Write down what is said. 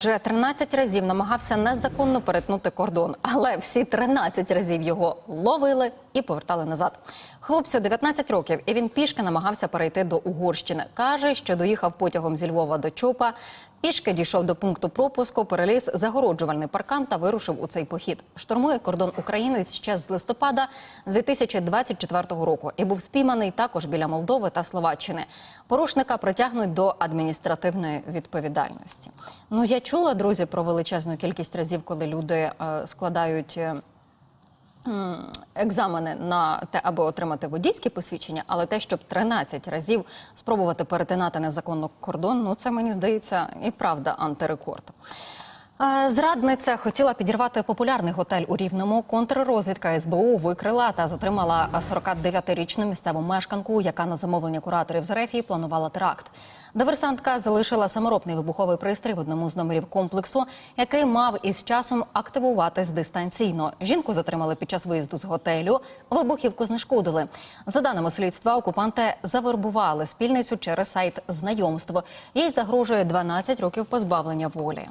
Вже 13 разів намагався незаконно перетнути кордон, але всі 13 разів його ловили і повертали назад. Хлопцю 19 років, і він пішки намагався перейти до Угорщини. Каже, що доїхав потягом зі Львова до Чопа. Пішки дійшов до пункту пропуску, переліз загороджувальний паркан та вирушив у цей похід. Штурмує кордон України ще з листопада 2024 року і був спійманий також біля Молдови та Словаччини. Порушника притягнуть до адміністративної відповідальності. Ну я чула, друзі, про величезну кількість разів, коли люди е, складають. е, Екзамени на те, аби отримати водійське посвідчення, але те, щоб 13 разів спробувати перетинати незаконно кордон, ну це мені здається і правда антирекорд. Е, Зрадниця хотіла підірвати популярний готель у Рівному. Контррозвідка СБУ викрила та затримала 49-річну місцеву мешканку, яка на замовлення кураторів з Рефії планувала теракт. Диверсантка залишила саморобний вибуховий пристрій в одному з номерів комплексу, який мав із часом активуватись дистанційно. Жінку затримали під час виїзду з готелю. Вибухівку знешкодили. За даними слідства, окупанти завербували спільницю через сайт знайомство. Їй загрожує 12 років позбавлення волі.